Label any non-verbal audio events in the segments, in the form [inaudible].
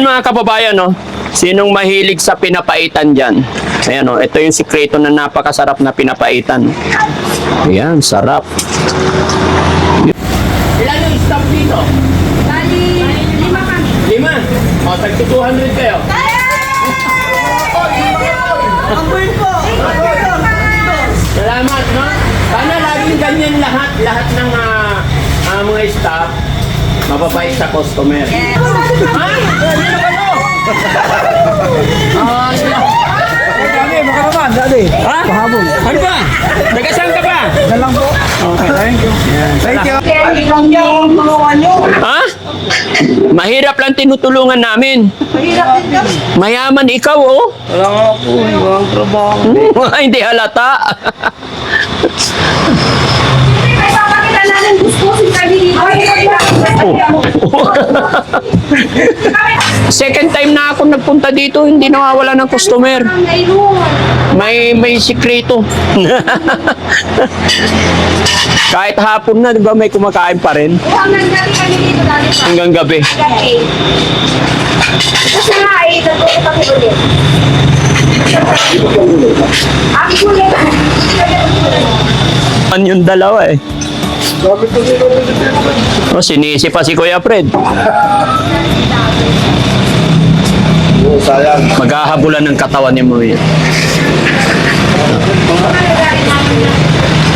Ayan mga kababayan, no? Sinong mahilig sa pinapaitan dyan? Ayan, no? Ito yung sikreto na napakasarap na pinapaitan. Ayan, sarap. Ilan yung stop dito? Bali, lima kami. Lima. O, tag 200 kayo. Salamat, no? Sana laging ganyan lahat, lahat ng ah, ah, mga staff, mababait sa customer. Ha? Ano ba to? Ah. Dali, baka naman, dali. Ha? Pahabol. Ano ba? Taga-saan ka ba? Yan lang po. Okay, thank you. Thank you. Ha? Mahirap lang tinutulungan namin. Mahirap din kami. Mayaman ikaw, oh. Wala nga po, walang trabaho. [laughs] Hindi halata. [laughs] dito. [laughs] Second time na ako nagpunta dito, hindi nawawala ng customer. May may sikreto. [laughs] Kahit hapon na, di ba, may kumakain pa rin Hanggang gabi kami dito dati hanggang gabi. Na Ano yung dalawa eh. Oh, sinisi pa si Kuya Fred. Sayang. Maghahabulan ng katawan ni Maria.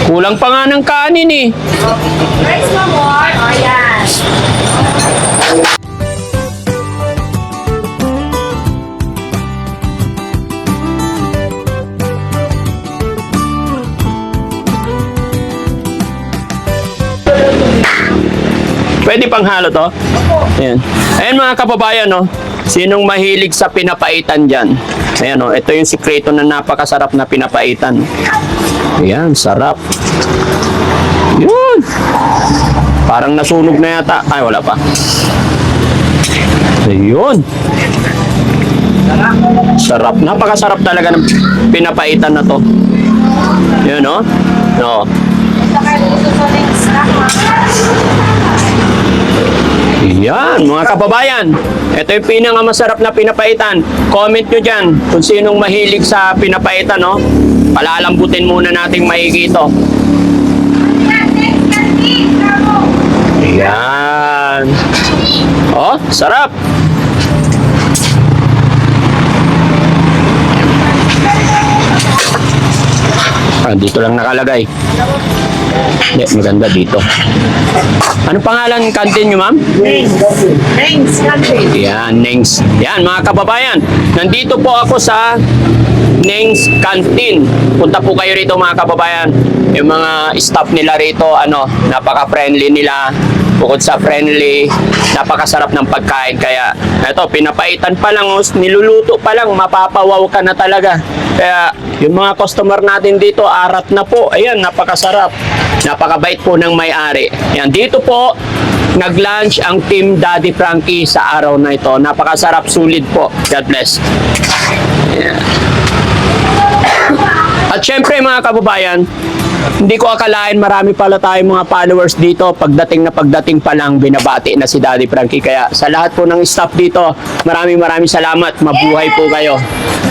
Kulang pa nga ng kanin eh. Rice mo Pwede pang halo to? Ayan. Ayan mga kababayan, no? Sinong mahilig sa pinapaitan dyan? Ayan, no? Ito yung sikreto na napakasarap na pinapaitan. Ayan, sarap. Yun. Parang nasunog na yata. Ay, wala pa. Ayun. Sarap. Napakasarap talaga ng pinapaitan na to. Yun, no? No. Ito kayo gusto sa. Yan, mga kababayan. Ito yung pinakamasarap na pinapaitan. Comment nyo dyan kung sinong mahilig sa pinapaitan, no? Palalambutin muna nating maigi ito. Yan. Oh, sarap. Ah, dito lang nakalagay. Hindi, maganda dito. Ano pangalan kantin nyo, ma'am? Next canteen. Yan, Nengs. Yan, mga kababayan. Nandito po ako sa Nengs Canteen. Punta po kayo rito mga kababayan. Yung mga staff nila rito, ano, napaka-friendly nila. Bukod sa friendly, napakasarap ng pagkain. Kaya, eto, pinapaitan pa lang, oh, niluluto pa lang, mapapawaw ka na talaga. Kaya, yung mga customer natin dito, arat na po. Ayan, napakasarap. Napakabait po ng may-ari. Yan, dito po, nag-lunch ang Team Daddy Frankie sa araw na ito. Napakasarap, sulit po. God bless. Ayan. At syempre mga kababayan, hindi ko akalain marami pala tayong mga followers dito. Pagdating na pagdating pa lang, binabati na si Daddy Frankie. Kaya sa lahat po ng staff dito, maraming maraming salamat. Mabuhay po kayo.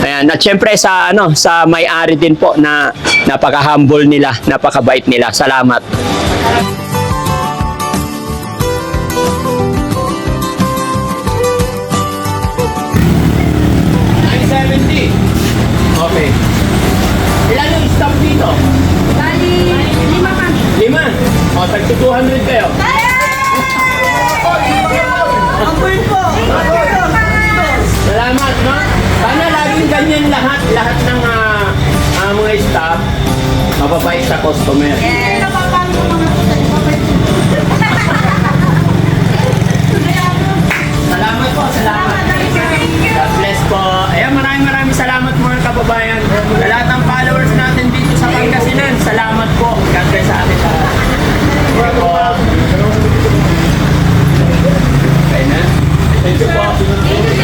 Ayan. At syempre sa, ano, sa may-ari din po na napaka-humble nila, napakabait nila. Salamat. 100 kayo. Salamat, no? Sana laging ganyan lahat, lahat ng uh, uh, mga staff, mababait sa customer. Yeah. Salamat po, salamat. God bless po. Ayan, maraming maraming salamat mga kababayan. Sa lahat ng followers natin dito sa Pangasinan, salamat po. God bless sa atin. Thank you po. Okay na? Thank you po.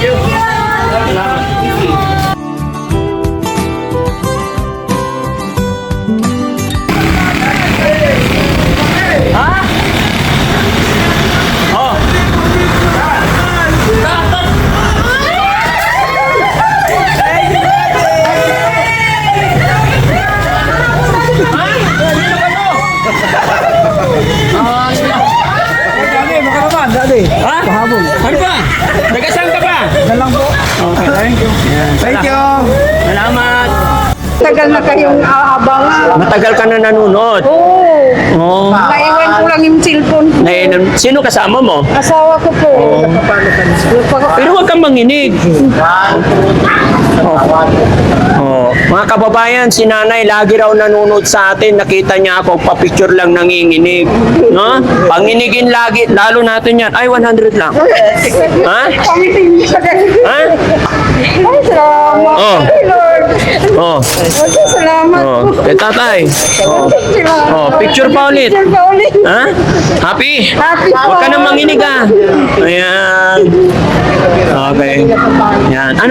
eh. Ha? Pahabol. Ano ba? Nagasan ka ba? Dalang po. Okay, thank you. Yan. Thank you. Salamat. Tagal na kayong aabangan. Matagal ka na nanunod. Oo. Oo. Naiwan ko lang yung cellphone ko. Sino kasama mo? Asawa ko po. Oo. Pero huwag kang manginig. Oo. Oh. Oh. Mga kababayan, si nanay lagi raw nanonood sa atin. Nakita niya ako, papicture lang nanginginig. No? Panginigin lagi, lalo natin yan. Ay, 100 lang. Ha? Ha? Ay, salamat. Oh. Ay, Lord. Oh. Ay, salamat Oh. po. Eh, tatay. Oh. Oh, picture pa ulit. Picture pa ulit. Ha? Happy? Happy Huwag ka na manginig ah. Ayan.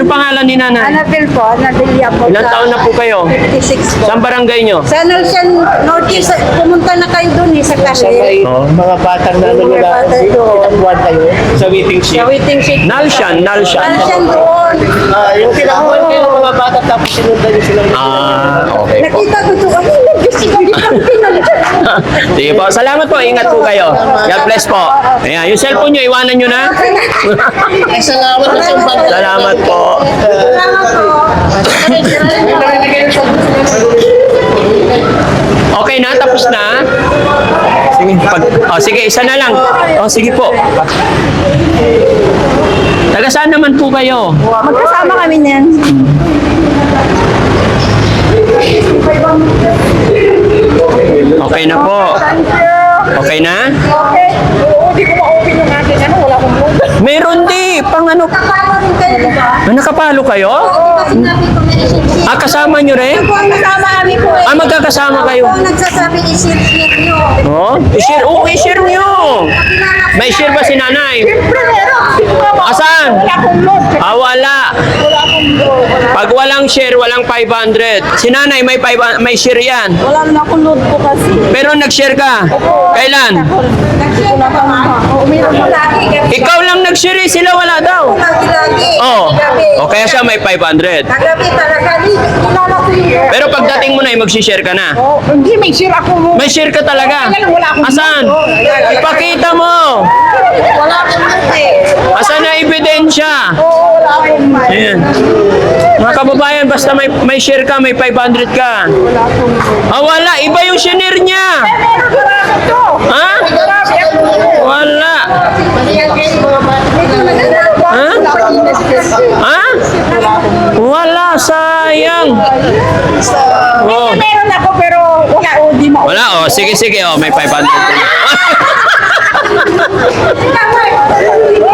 Ano pangalan ni nanay? Annabelle po, Annabelle po. Ilan sa taon na po kayo? 56 po. Saan barangay nyo? Sa Nalsian Northeast, pumunta na kayo dun eh, sa Kasi. Oh. Mga batang na Mga bata doon. Buwan kayo. Sa waiting Sa waiting sheet. Nalshan, Nalshan. Nalsian doon. Ah, yung kinakuhan kayo ng mga bata tapos sinundan niyo sila. Ah, okay po. Nakita ko doon. Ay, Sige po. Salamat po. Ingat po kayo. God bless po. Ayan. Yung cellphone nyo, iwanan nyo na. Salamat po. Salamat po. Okay na? Tapos na? Sige. Pag, oh, sige, isa na lang. Oh, sige po. Taga saan naman po kayo? Magkasama kami niyan. Okay na po. Thank you. Okay na? Okay. Oo, di ko ma-open yung akin. Ano, wala akong mood. Meron di. Pang ano? Kasama rin kayo, di ba? Ah, nakapalo kayo? Oo. Sinabi ko, may isip Ah, kasama nyo rin? po ang kasama kami po eh. Ah, magkakasama kayo? Ako ang nagsasabi, i-share nyo. Oh, i-share. Oo, i-share nyo. May share ba si nanay? Siyempre, meron. Asan? Wala akong mood. Ah, wala. Wala, Pag walang share, walang 500. Si nanay, may, 500, may share yan. wala na akong load po kasi. Pero nag-share ka. Kailan? Nag-share. Oo, mo lagi. Ikaw lang nag-share, eh, sila wala daw. Lagi-lagi. Oh. Gabi. O kaya siya may 500. Kagabi talaga. Kilala ko yun. Pero pagdating mo na, eh, mag-share ka na. Oh, hindi, may share ako mo. May share ka talaga. Asan? Ipakita mo. Wala akong eh. Asan na ebidensya? Oo, wala akong. Ayan. Mga kababayan, basta may, may share ka, may 500 ka. Wala akong. Ah, wala. Iba yung shinare niya. Ha? Wala. Ha? Ha? Wala. Sayang. Oh. Meron ako pero wala o di mo. Wala. Oh, sige, sige. Oh, may 500 [laughs]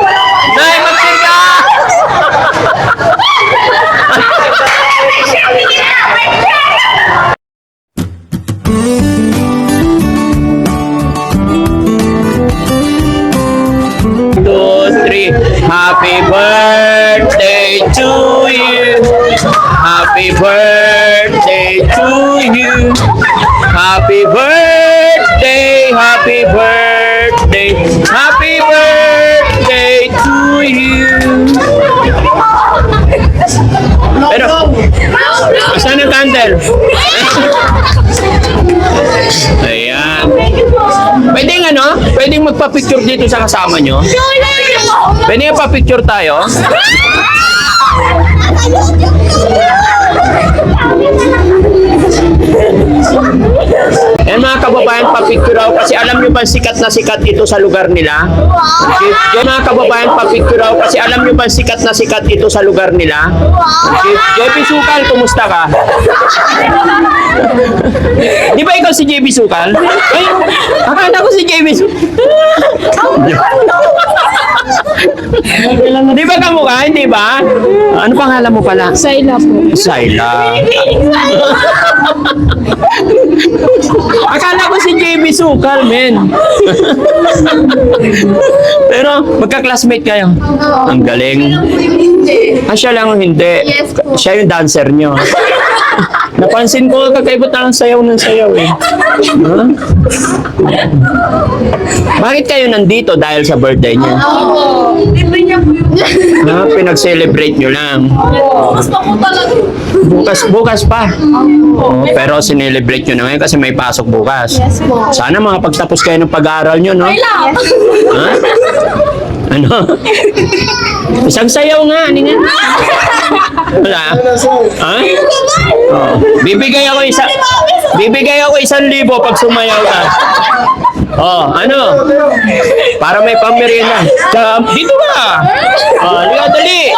Happy birthday to you. Happy birthday to you. Happy birthday, happy birthday, happy birthday to you. Pero, saan ang candle? Magpa-picture dito sa kasama nyo? Pwede nga pa-picture tayo? [laughs] Yan mga kababayan, pa-picture ako kasi alam nyo ba sikat na sikat ito sa lugar nila? Yan mga kababayan, pa-picture ako kasi alam nyo ba sikat na sikat ito sa lugar nila? JB Sukal, kumusta ka? Di ba ikaw si JB Sukal? Ay, akala ko si JB Sukal. Di ba kamukha? Hindi ba? Ano pangalan mo pala? Sayla po. Sayla. Akala ko si JB Sukal, men. Pero magka-classmate kayo. Ang galing. Ah, siya lang ang hindi. Yes po. Siya yung dancer nyo. Napansin ko kakaiba talang sayaw ng sayaw eh. Bakit kayo nandito dahil sa birthday niya? Oo. Libre niya po yun. Ha? Pinag-celebrate nyo lang. Gusto ko talaga. Bukas, bukas pa. Oo, pero sinelebrate nyo na ngayon kasi may pasok bukas. Yes po. Sana mga pagtapos kayo ng pag-aaral nyo, no? Ha? Ano? Isang sayaw nga, ano nga? [laughs] Wala? Ha? Oh. Bibigay ako isa Bibigay ako isang libo pag sumayaw ka. Oh, ano? Para may pamerienda. Tsaka, dito ka. Oh, halika, dali.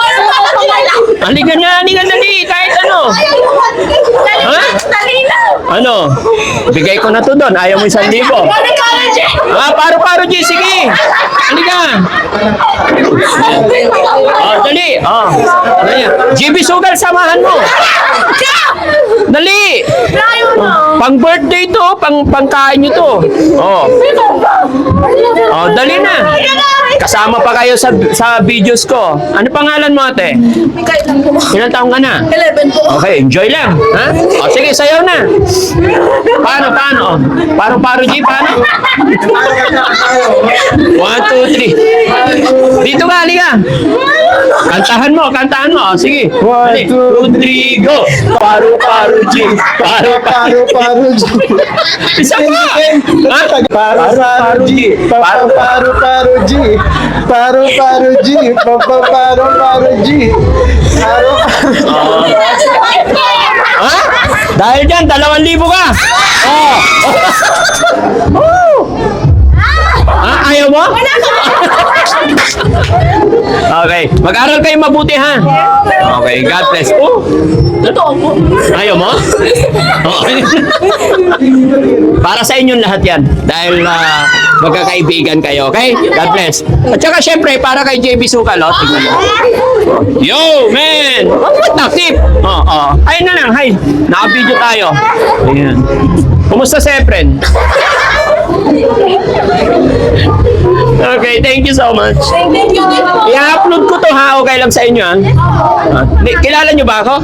Halika na, halika, dali. Kahit ano. Ha? Ano? Bigay ko na to doon. Ayaw mo isang libo. Ah, paro-paro, G. Sige. Halika. Oh. Oh. Dali. GB Sugal, samahan mo. Dali. Pang birthday to, pang pangkain nyo to. Oh. Oh, dali na. Kasama pa kayo sa sa videos ko. Ano pangalan mo, ate? Ilang taong ka na? 11 po. Okay, enjoy lang. Ha? O, sige, sayaw na. Paano, paano? O, Paro, paro, G, paano? One, two, three. Dito ka, halika. Kantahan mo, kantahan mo. Sige. One, two, three, go. Paro, G. Paro. Paru paru G. Isa pa. Ha? Paru paru G. Paru paru paru G. Paru paru G. Paru paru paru G. Paru Ha? Dahil dyan, dalawang libo ka. Mag-aral kayo mabuti, ha? Okay. God bless. Oh. Totoo po. Ayaw mo? Okay. Para sa inyong lahat yan. Dahil ah, magkakaibigan kayo, okay? God bless. At saka syempre, para kay JB Sukal, oh, tingnan mo. Yo, man! What active? Oh, oh. Ayun na lang, hi. Naka-video tayo. Ayan. Kumusta si Efren? Okay, thank you so much. Thank you. I-upload ko to ha, okay lang sa inyo ha. Ah, kilala nyo ba ako?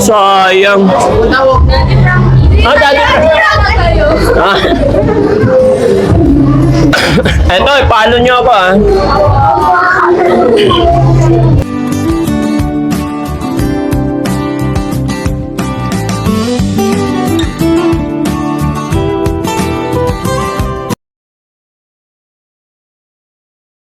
Sayang. Ah, dati. Ah. [laughs] Eto, follow nyo ako ha.